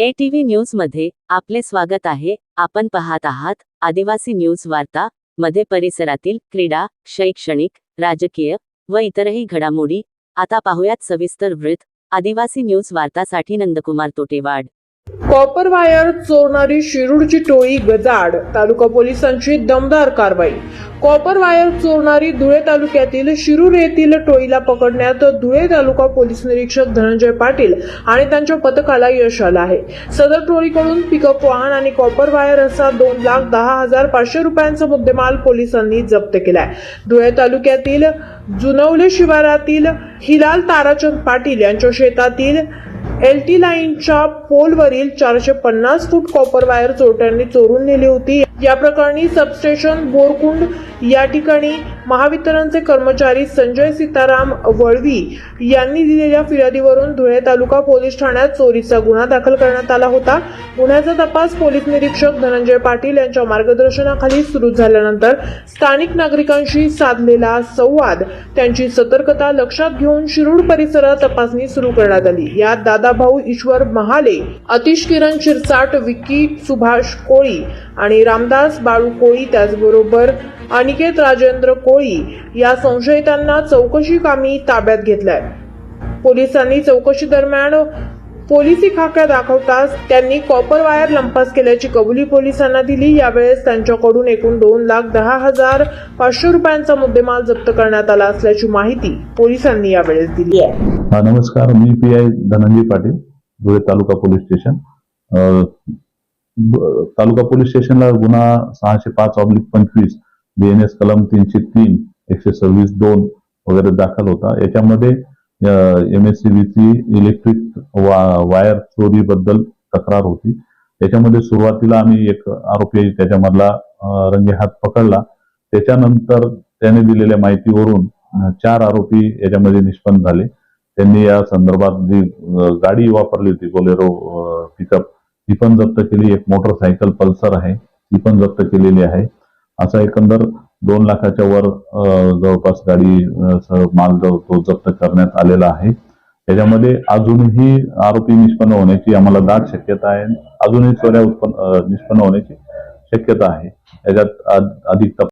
ए TV न्यूजमध्ये आपले स्वागत आहे. आपण पाहत आहात आदिवासी न्यूज वार्ता मध्ये परिसरातील क्रीडा शैक्षणिक राजकीय व इतरही घडामोडी. आता पाहुयात सविस्तर वृत्त. आदिवासी न्यूज वार्तासाठी नंदकुमार तोटेवाड. कॉपर वायर चोरणारी शिरूरची टोळी गजाड तालुका पोलिसांची दमदार कारवाई. कॉपर वायर चोरणारी धुळे तालुक्यातील शिरूर येथील टोळीला पकडण्यात धुळे तालुका पोलीस निरीक्षक धनंजय पाटील आणि त्यांच्या पथकाला यश आलं आहे. सदर टोळीकडून पिकअप वाहन आणि कॉपर वायर असा दोन लाख दहा हजार पाचशे रुपयांचा मुद्देमाल पोलिसांनी जप्त केलाय. धुळे तालुक्यातील जुनवले शिवारातील हिलाल ताराचंद पाटील यांच्या शेतातील एल टी लाईनच्या पोलवरील चारशे पन्नास फूट कॉपर वायर चोरट्यांनी चोरून नेली होती. या प्रकरणी सबस्टेशन बोरकुंड या ठिकाणी महावितरणचे कर्मचारी संजय सीताराम वळवी यांनी दिलेल्या फिर्यादीवरून धुळे तालुका पोलीस ठाण्यात चोरीचा गुन्हा दाखल करण्यात आला होता. गुन्ह्याचा तपास पोलीस निरीक्षक धनंजय पाटील यांच्या मार्गदर्शनाखाली सुरू झाल्यानंतर स्थानिक नागरिकांशी साधलेला संवाद त्यांची सतर्कता लक्षात घेऊन शिरूर परिसरात तपासणी सुरू करण्यात आली. यात दादाभाऊ ईश्वर महाले अतिश किरण शिरसाट विक्की सुभाष कोळी आणि राम रामदास बाळू कोळी त्याचबरोबर अनिकेत राजेंद्र कोळी या संशयितांना चौकशी कामी ताब्यात घेतलाय. पोलिसांनी चौकशी दरम्यान पोलिसी खाक्या दाखवताच त्यांनी कॉपर वायर लंपास केल्याची कबुली पोलिसांना दिली. यावेळेस त्यांच्याकडून एकूण दोन लाख दहा हजार पाचशे रुपयांचा मुद्देमाल जप्त करण्यात आला असल्याची माहिती पोलिसांनी यावेळेस दिली आहे. नमस्कार. मी P I Dhananjay Patil Dhule taluka police station. Taluka police स्टेशनला गुन्हा सहाशे पाच ऑब्लिक पंचवीस बी एन एस कलम तीनशे तीन एकशे सव्वीस दोन वगैरे दाखल होता. याच्यामध्ये एम एस सी बीची इलेक्ट्रिक वायर चोरीबद्दल तक्रार होती. त्याच्यामध्ये सुरुवातीला आम्ही एक आरोपी त्याच्यामधला रंगे हात पकडला. त्याच्यानंतर त्याने दिलेल्या माहितीवरून चार आरोपी याच्यामध्ये निष्पन्न झाले. त्यांनी या संदर्भात जी गाडी वापरली होती बोलेरो पिकअप ती पण जप्त केली. एक मोटरसायकल पल्सर आहे. ती पण जप्त केलेली आहे. असा एकंदर दोन लाखाच्या वर जवळपास गाडी माल तो जप्त करण्यात आलेला आहे. त्याच्यामध्ये अजूनही आरोपी निष्पन्न होण्याची आम्हाला दाट शक्यता आहे. अजूनही चोऱ्या उत्पन्न निष्पन्न होण्याची शक्यता आहे. याच्यात अधिक